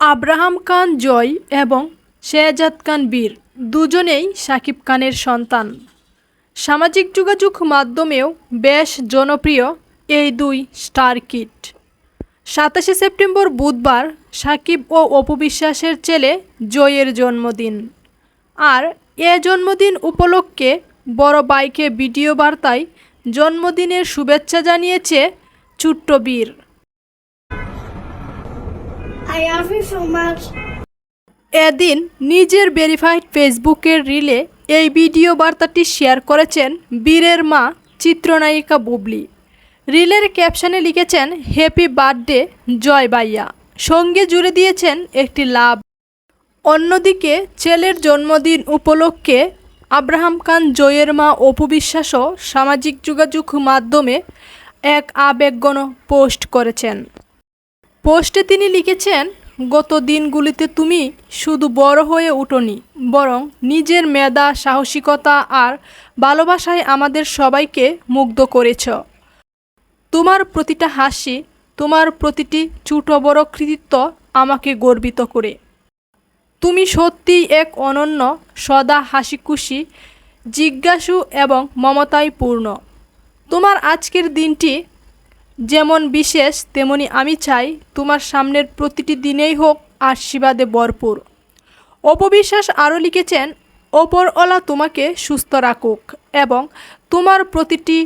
Abraham খান জয় এবং শেহজাদ খান বীর দুজনেই সাকিব খানের সন্তান। সামাজিক যোগাযোগ মাধ্যমেও বেশ জনপ্রিয় এই দুই স্টার কিট। সাতাশে সেপ্টেম্বর বুধবার সাকিব ও অপবিশ্বাসের ছেলে জয়ের জন্মদিন। আর এ জন্মদিন উপলক্ষে বড় বাইকে ভিডিও বার্তায় জন্মদিনের শুভেচ্ছা জানিয়েছে ছোট্ট বীর। এদিন নিজের ভেরিফাইড ফেসবুকের রিলে এই ভিডিও বার্তাটি শেয়ার করেছেন বীরের মা চিত্রনায়িকা বুবলি। রিলের ক্যাপশনে লিখেছেন হ্যাপি বার্থডে জয় বাইয়া সঙ্গে জুড়ে দিয়েছেন একটি লাভ। অন্যদিকে ছেলের জন্মদিন উপলক্ষে আব্রাহাম খান জয়ের মা অপু বিশ্বাসও সামাজিক যোগাযোগ মাধ্যমে এক আবেগগণ পোস্ট করেছেন। পোস্টে তিনি লিখেছেন, গত দিনগুলিতে তুমি শুধু বড় হয়ে উঠোনি, বরং নিজের মেধা, সাহসিকতা আর ভালোবাসায় আমাদের সবাইকে মুগ্ধ করেছ। তোমার প্রতিটা হাসি, তোমার প্রতিটি ছোট বড় কৃতিত্ব আমাকে গর্বিত করে। তুমি সত্যিই এক অনন্য, সদা হাসিখুশি, জিজ্ঞাসু এবং মমতায় পূর্ণ তোমার আজকের দিনটি যেমন বিশেষ, তেমনি আমি চাই তোমার সামনের প্রতিটি দিনেই হোক আশীর্বাদে ভরপুর। অপবিশ্বাস আরও লিখেছেন ওপরওয়ালা তোমাকে সুস্থ রাখুক এবং তোমার প্রতিটি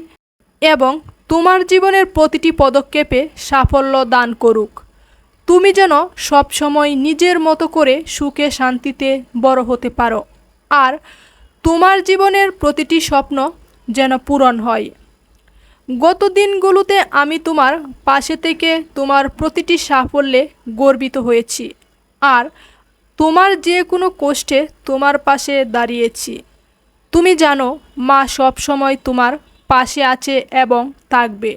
এবং তোমার জীবনের প্রতিটি পদক্ষেপে সাফল্য দান করুক। তুমি যেন সবসময় নিজের মতো করে সুখে শান্তিতে বড় হতে পারো। আর তোমার জীবনের প্রতিটি স্বপ্ন যেন পূরণ হয়। গত দিনগুলোতে আমি তোমার পাশে থেকে তোমার প্রতিটি সাফল্যে গর্বিত হয়েছি। আর তোমার যে কোনো কষ্টে তোমার পাশে দাঁড়িয়েছি। তুমি জানো, মা সব সময় তোমার পাশে আছে এবং থাকবে।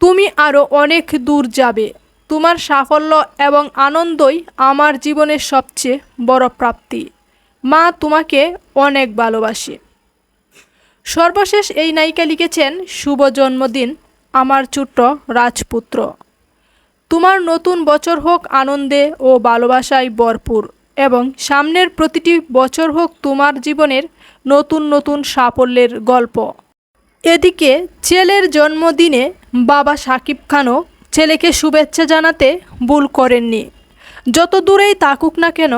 তুমি আরও অনেক দূর যাবে। তোমার সাফল্য এবং আনন্দই আমার জীবনের সবচেয়ে বড় প্রাপ্তি। মা তোমাকে অনেক ভালোবাসে। সর্বশেষ এই নায়িকা লিখেছেন, শুভ জন্মদিন, আমার ছোট্ট রাজপুত্র। তোমার নতুন বছর হোক আনন্দে ও ভালোবাসায় ভরপুর এবং সামনের প্রতিটি বছর হোক তোমার জীবনের নতুন নতুন সাফল্যের গল্প। এদিকে, ছেলের জন্মদিনে বাবা সাকিব খানও ছেলেকে শুভেচ্ছা জানাতে ভুল করেননি। যত দূরেই থাকুক না কেন,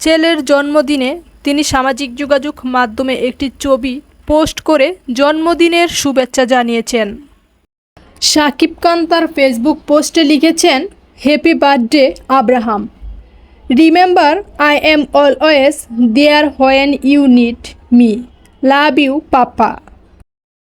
ছেলের জন্মদিনে তিনি সামাজিক যোগাযোগ মাধ্যমে একটি ছবি পোস্ট করে জন্মদিনের শুভেচ্ছা জানিয়েছেন। সাকিব খান তার ফেসবুক পোস্টে লিখেছেন happy birthday Abraham remember I am always there when you need me love you papa